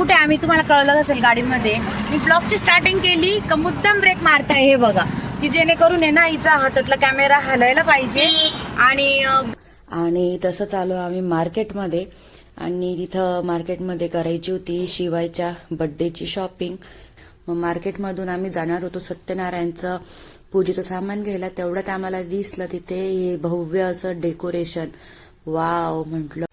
कुठे आम्ही तुम्हाला कळलं असेल गाडीमध्ये. मी ब्लॉकची स्टार्टिंग केली का मुद्दाम ब्रेक मारताय हे बघा. की जेणेकरून आहे ना हिचा हातातला कॅमेरा हलायला पाहिजे. आणि आणि तसं चालू आम्ही मार्केटमध्ये. आणि तिथं मार्केटमध्ये करायची होती शिवायच्या बड्डेची शॉपिंग मग मार्केटमधून आम्ही जाणार होतो सत्यनारायणचं पूजेचं सामान घ्यायला. तेवढ्यात आम्हाला दिसलं तिथे हे भव्य असं डेकोरेशन वाव म्हटलं.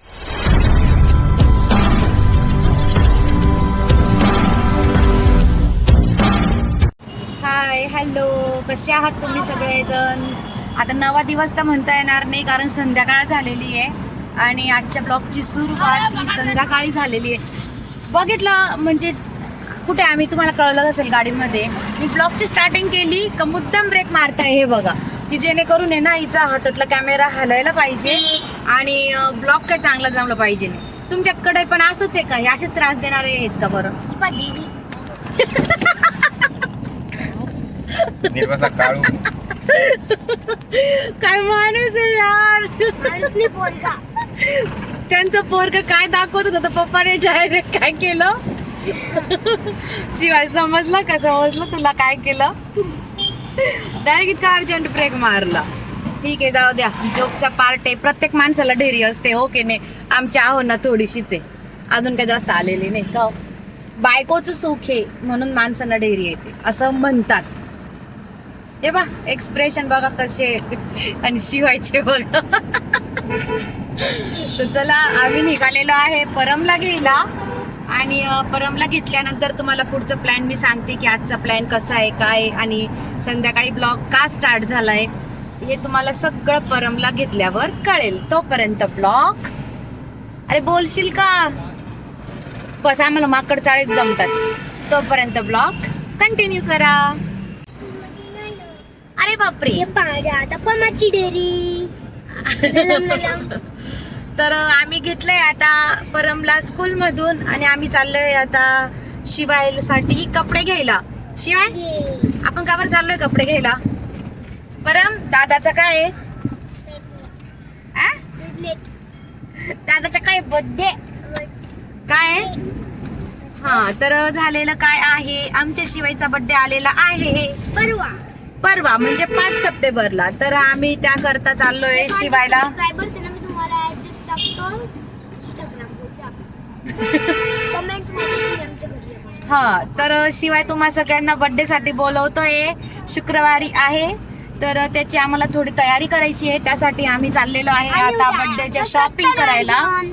कसे आहात तुम्ही सगळेजण? आता नवा दिवस तर म्हणता येणार नाही कारण संध्याकाळ झालेली आहे आणि आजच्या ब्लॉगची सुरुवात ही संध्याकाळी झालेली आहे. बघितलं म्हणजे कुठे आम्ही तुम्हाला कळलं असेल गाडीमध्ये. मी ब्लॉगची स्टार्टिंग केली का मुद्दाम ब्रेक मारताय हे बघा. की जेणेकरून आहे ना हिचा हातातला कॅमेरा हलायला पाहिजे आणि ब्लॉग काय चांगला जमलं पाहिजे. नाही तुमच्याकडे पण असंच आहे का? हे असेच त्रास देणारे आहेत का बरं? निर्मला काळू. काय माणूस आहे यार. त्यांचं पोरग काय दाखवत होतं पप्पाने डायरेक्ट काय केलं? शिवाय समजलं का? समजलं तुला काय केलं? डायरेक्ट इतका अर्जंट ब्रेक मारला. ठीक आहे जाऊ द्या. जोकचा पार्ट आहे. प्रत्येक माणसाला ढेरी असते हो की नाही? आमच्या आहो ना थोडीशीच आहे. अजून काही जास्त आलेली नाही. का बायकोचं सुख आहे म्हणून माणसांना ढेरी येते. असं म्हणतात. हे बा एक्सप्रेशन बघा कसे आणि शिवायचे बघा. तर चला आम्ही निघालेलो आहे परमला गेला आणि परमला घेतल्यानंतर तुम्हाला पुढचं प्लॅन मी सांगते की आजचा प्लॅन कसा आहे काय आणि संध्याकाळी ब्लॉग का स्टार्ट झालाय हे तुम्हाला सगळं परमला घेतल्यावर कळेल. तोपर्यंत ब्लॉग अरे बोलशील का? बस आम्हाला माकड चाळीत जमतात. तोपर्यंत ब्लॉग कंटिन्यू करा. अरे बापरे. आता पमाची डेअरी तर आम्ही घेतलंय आता परमला स्कूल मधून आणि आम्ही चाललोय आता शिवायसाठी कपडे घ्यायला. शिवाय आपण का बरं चाललोय कपडे घ्यायला? परम दादाचा काय आहे? दादाचा काय बर्थडे काय आहे? हा तर झालेलं काय आहे? आमच्या शिवायचा बर्थडे आलेला आहे. परवा. परवा म्हणजे पाच सप्टेंबरला. तर आम्ही त्या करता चाललोय शिवायला. सबस्क्रायबर्स ना मी तुम्हाला ऍड्रेस टाकतो. इंस्टाग्राम कमेंट्समध्ये तुम्ही आमच्या घरी. या. हा तर शिवाय तुम्हा सगळ्यांना बर्थडे साठी बोलवतोय. शुक्रवारी आहे. तर त्याची आम्हाला थोडी तयारी करायची आहे. त्यासाठी आम्ही चाललेलो आहे आणि आता उद्या बर्थडेच्या शॉपिंग करायला. सत्यनारायण.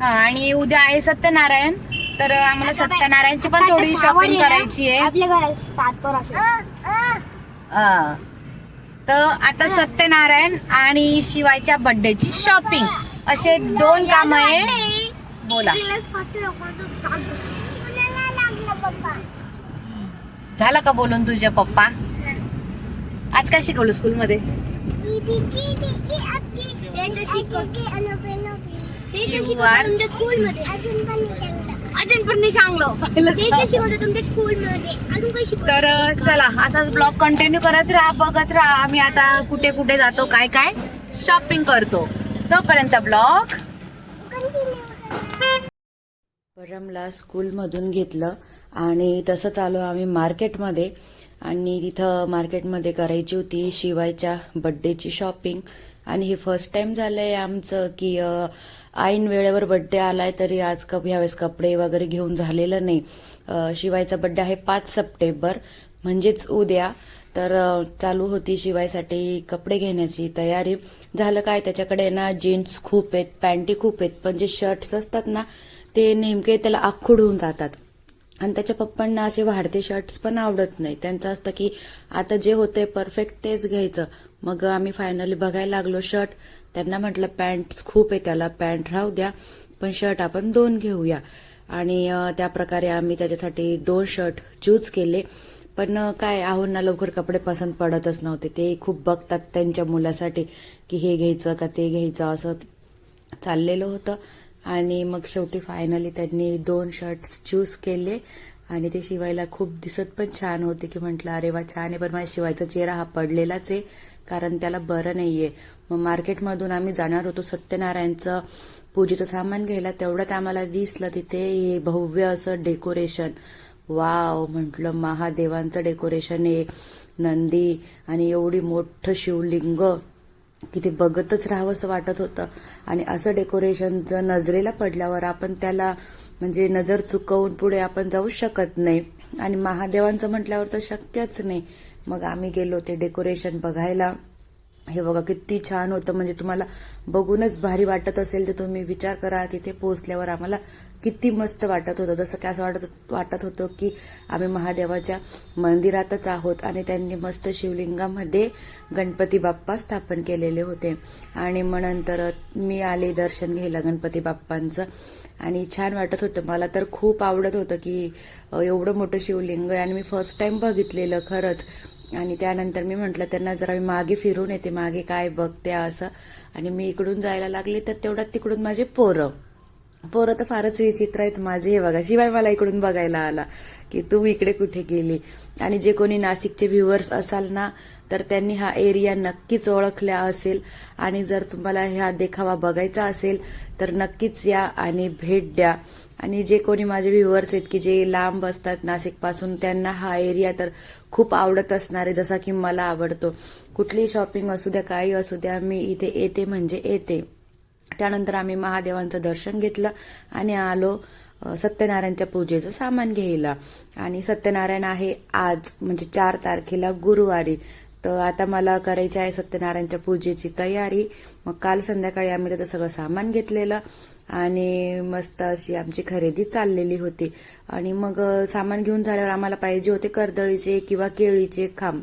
हा आणि उद्या आहे सत्यनारायण. तर आम्हाला सत्यनारायणची पण आता थोडी शॉपिंग आहे ना, करायची आहे. आपल्या घरात सात वर असेल हा. तर आता सत्यनारायण आणि शिवायच्या बर्थडेची शॉपिंग असे दोन काम आहे. बोला. झालं का बोलून तुझे पप्पा? आज काय शिकवलं स्कूलमध्ये नाही सांगलं. अजून पण नाही सांगलो. अजून काही तर चला असाच ब्लॉग कंटिन्यू करत राहा बघत राहा. आम्ही आता कुठे कुठे जातो काय काय शॉपिंग करतो. तोपर्यंत ब्लॉग परमला स्कूलमधून घेतलं आणि तसं चालू आम्ही मार्केटमध्ये आणि तिथं मार्केटमध्ये करायची होती शिवायच्या बड्डेची शॉपिंग आणि हे फर्स्ट टाइम झालंय आमचं की ऐन वेळेवर बड्डे आलाय तरी आज कप ह्यावेळेस कपडे वगैरे घेऊन झालेलं नाही. शिवायचा बड्डे आहे पाच सप्टेंबर. म्हणजेच उद्या. तर चालू होती शिवायसाठी कपडे घेण्याची तयारी. झालं काय? त्याच्याकडे ना जीन्स खूप आहेत पॅन्टी खूप आहेत. पण जे शर्ट्स असतात ना ते नेमके त्याला आखूड होऊन जातात. आणि त्याच्या पप्पांना असे वाढते शर्ट्स पण आवडत नाही. त्यांचं असतं की आता जे होते परफेक्ट तेच घ्यायचं. मग आम्ही फायनली बघायला लागलो शर्ट त्यांना म्हटलं पॅन्ट खूप आहे त्याला पॅन्ट राहू द्या पण शर्ट आपण दोन घेऊया. आणि त्या प्रकारे आम्ही त्याच्यासाठी दोन शर्ट चूज केले. पण काय आहोंना लवकर कपडे पसंत पडतच नव्हते. ते खूप बघतात त्यांच्या मुलासाठी की हे घ्यायचं का ते घ्यायचं असं चाललेलं होतं. आणि मग शेवटी फायनली त्यांनी दोन शर्ट्स चूज केले. आणि ते शिवायला खूप दिसत पण छान होते की म्हटलं अरे वा छान आहे पण माझ्या शिवायचा चेहरा हा पडलेलाच आहे कारण त्याला बरं नाही आहे मग मार्केटमधून आम्ही जाणार होतो सत्यनारायणचं पूजेचं सामान घ्यायला. तेवढ्यात आम्हाला दिसलं तिथे हे भव्य असं डेकोरेशन वाव म्हटलं महादेवांचं डेकोरेशन आहे. नंदी आणि एवढी मोठं शिवलिंग. की ते बघतच राहावंसं वाटत होतं. आणि असं डेकोरेशन जर नजरेला पडल्यावर आपण त्याला म्हणजे नजर चुकवून पुढे आपण जाऊ शकत नाही. आणि महादेवांचं म्हटल्यावर तर शक्यच नाही. मग आम्ही गेलो ते डेकोरेशन बघायला. हे बघा किती छान होतं. म्हणजे तुम्हाला बघूनच भारी वाटत असेल तर तुम्ही विचार करा तिथे पोहोचल्यावर आम्हाला किती मस्त वाटत होतं. जसं काय असं वाटत वाटत होतं की आम्ही महादेवाच्या मंदिरातच आहोत आणि त्यांनी मस्त शिवलिंगामध्ये गणपती बाप्पा स्थापन केलेले होते. आणि मग नंतर मी आले दर्शन घ्यायला गणपती बाप्पांचं. आणि छान वाटत होतं. मला तर खूप आवडत होतं की एवढं मोठं शिवलिंग आहे. आणि मी फर्स्ट टाइम बघितलेलं खरंच. आणि त्यानंतर मी म्हटलं त्यांना जरा मी मागे फिरून येते मागे काय बघते असं. आणि मी इकडून जायला लागले तर तेवढ्यात तिकडून माझे पोरं. पोरं तर फारच विचित्र आहेत माझे हे बघा. शिवाय मला इकडून बघायला आला की तू इकडे कुठे गेली? आणि जे कोणी नाशिकचे व्ह्युअर्स असाल ना तर त्यांनी हा एरिया नक्कीच ओळखला असेल. आणि जर तुम्हाला हा देखावा बघायचा असेल तर नक्कीच या आणि भेट द्या. आणि जे कोणी माझे व्ह्युअर्स आहेत की जे लांब असतात नाशिकपासून त्यांना हा एरिया तर खूप आवडत असणार आहे जसा की मला आवडतो. कुठलीही शॉपिंग असू द्या काही असू द्या मी इथे येते म्हणजे येते. त्यानंतर आम्ही महादेवांचं दर्शन घेतलं आणि आलो सत्यनारायणच्या पूजेचं सामान घ्यायला. आणि सत्यनारायण आहे आज म्हणजे चार तारखेला गुरुवारी. तर आता मला करायची आहे सत्यनारायणच्या पूजेची तयारी. मग काल संध्याकाळी आम्ही त्याचं सगळं सामान घेतलेलं आणि मस्त अशी आमची खरेदी चाललेली होती. आणि मग सामान घेऊन झाल्यावर आम्हाला पाहिजे होते कर्दळीचे किंवा केळीचे खांब.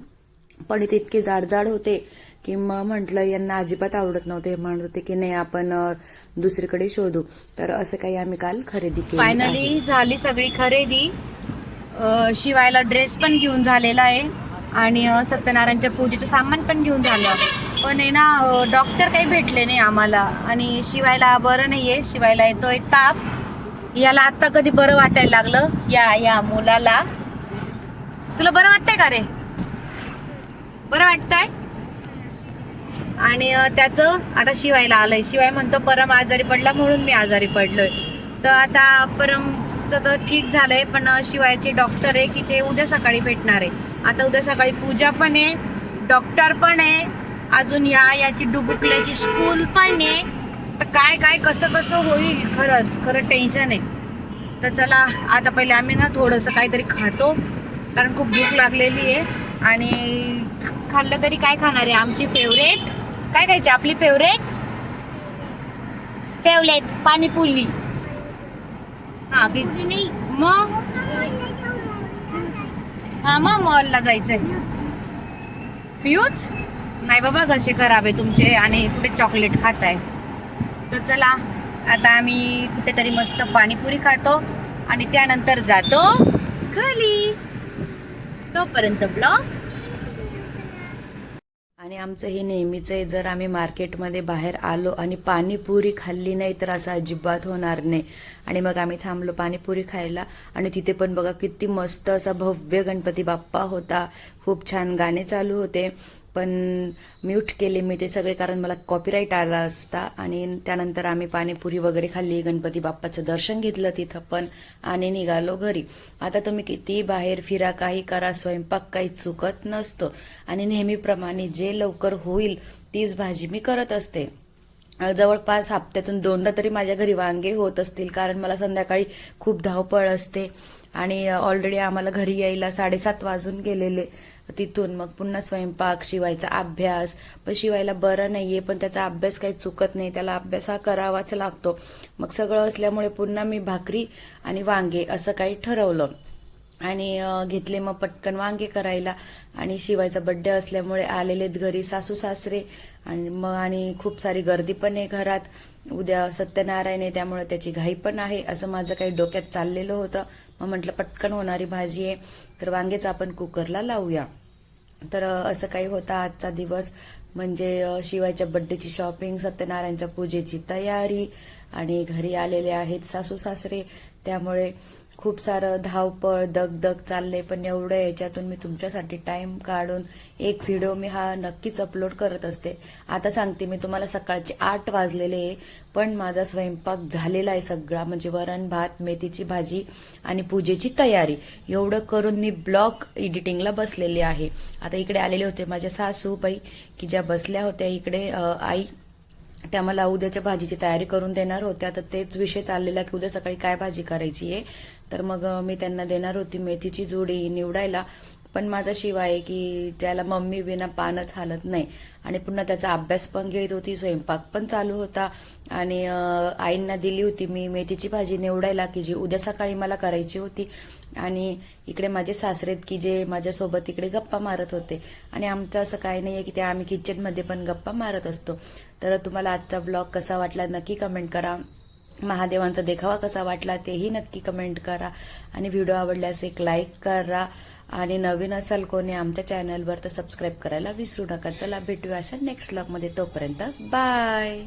पण ते इतके जाड जाड होते की मग म्हटलं यांना अजिबात आवडत नव्हते. हे म्हणत होते की नाही आपण दुसरीकडे शोधू. तर असं काही आम्ही काल खरेदी केली. फायनली झाली सगळी खरेदी. शिवायला ड्रेस पण घेऊन झालेला आहे. आणि सत्यनारायणच्या पूजेचं सामान पण घेऊन झालं. पण आहे ना डॉक्टर काही भेटले नाही आम्हाला. आणि शिवायला बरं नाही आहे शिवायला येतोय ताप. याला आत्ता कधी बरं वाटायला लागलं? या या मुलाला. तुला बरं वाटतंय का रे? बरं वाटतंय? आणि त्याचं आता शिवायला आलंय. शिवाय म्हणतो परम आजारी पडला म्हणून मी आजारी पडलोय. तर आता परमचं तर ठीक झालंय पण शिवायचे डॉक्टर आहे की ते उद्या सकाळी भेटणार आहे. आता उद्या सकाळी पूजा पण आहे डॉक्टर पण आहे अजून ह्या याची डुबुकल्याची स्कूल पण आहे. तर काय काय कसं कसं होईल खरंच खरं टेन्शन आहे. तर चला आता पहिले आम्ही ना थोडंसं काहीतरी खातो कारण खूप भूक लागलेली आहे. आणि खाल्लं तरी काय खाणार आहे? आमची फेवरेट काय खायची? आपली फेवरेट फेवरेट पाणीपुरी. हा मग? हा मग मॉलला जायचंय. फ्यूज नाही बाबा घसे खराब आहे तुमचे आणि कुठे चॉकलेट खाताय. तर चला आता आम्ही कुठेतरी मस्त पाणीपुरी खातो आणि त्यानंतर जातो घरी तोपर्यंत ब्लॉग आणि आमचं हे नेहमीचं आहे जर आम्ही मार्केटमध्ये बाहेर आलो आणि पाणीपुरी खाल्ली नाही तर असं अजिबात होणार नाही. आणि मग आम्ही थांबलो पाणीपुरी खायला आणि तिथे पण बघा किती मस्त असा भव्य गणपती बाप्पा होता. खूप छान गाणे चालू होते. पण म्यूट केले मी ते सगळे कारण मला कॉपीराईट आला असता. आणि त्यानंतर आम्ही पाणीपुरी वगैरे खाल्ली. गणपती बाप्पाचं दर्शन घेतलं तिथं पण. आणि निघालो घरी. आता तुम्ही किती बाहेर फिरा काही करा स्वयंपाक काही चुकत नसतो. आणि नेहमीप्रमाणे जे लवकर होईल तीच भाजी मी करत असते. जवळपास हप्त्यातून दोनदा तरी माझ्या घरी वांगे होत असतील. कारण मला संध्याकाळी खूप धावपळ असते. आणि ऑलरेडी आम्हाला घरी यायला साडेसात वाजून गेलेले. तिथून मग पुन्हा स्वयंपाक शिवायचा अभ्यास. पण शिवायला बरं नाहीये पण त्याचा अभ्यास काही चुकत नाही. त्याला अभ्यास हा करावाच लागतो. मग सगळं असल्यामुळे पुन्हा मी भाकरी आणि वांगे असं काही ठरवलं. आणि घेतले मग पटकन वांगे करायला. आणि शिवायचा बड्डे असल्यामुळे आलेलेत घरी सासू सासरे. आणि मग आणि खूप सारी गर्दी पण आहे घरात. उद्या सत्यनारायण आहे त्यामुळे त्याची घाई पण आहे. असं माझं काही डोक्यात चाललेलं होतं. मग म्हटलं पटकन होणारी भाजी आहे तर वांगेच आपण कुकरला लावूया. तर असं काही होता आजचा दिवस. म्हणजे शिवायच्या बड्डेची शॉपिंग सत्यनारायणच्या पूजेची तयारी आणि घरी आलेले आहेत सासू सासरे. त्यामुळे खूप सारं धावपळ दगदग चाललंय. पण एवढं याच्यातून मी तुमच्यासाठी टाईम काढून एक व्हिडिओ मी हा नक्कीच अपलोड करत असते. आता सांगते मी तुम्हाला सकाळचे आठ वाजलेले आहे पण माझा स्वयंपाक झालेला आहे सगळा. म्हणजे वरण भात मेथीची भाजी आणि पूजेची तयारी. एवढं करून मी ब्लॉग एडिटिंगला बसलेली आहे. आता इकडे आलेले होते माझ्या सासूबाई की ज्या बसल्या होत्या इकडे आई. त्या मला उद्याच्या भाजीची तयारी करून देणार होत्या तर तेच विषय चाललेला की उद्या सकाळी काय भाजी करायची आहे? तर मग मी त्यांना देणार होती मेथीची जोडी निवडायला. पण माझा शिव आहे की त्याला मम्मी बिना पानच हालत नाही. आणि पुन्हा त्याचा अभ्यास पण घेत होती स्वयंपाक पण चालू होता. आणि आईंना दिली होती मी मेथीची भाजी निवडायला की जी उद्या सकाळी मला करायची होती. आणि इकडे माझे सासरेत की जे माझ्यासोबत इकडे गप्पा मारत होते. आणि आमचं असं काही नाही आहे की ते आम्ही किचनमध्ये पण गप्पा मारत असतो. तर तुम्हाला आजचा ब्लॉग कसा वाटला नक्की कमेंट करा. महादेवांचा देखावा कसा वाटला तेही नक्की कमेंट करा. आणि व्हिडिओ आवडल्यास एक लाईक करा. आणि नवीन असाल कोणी आमच्या चॅनलवर तर सबस्क्राईब करायला विसरू नका. चला भेटूया अशा नेक्स्ट ब्लॉगमध्ये तोपर्यंत बाय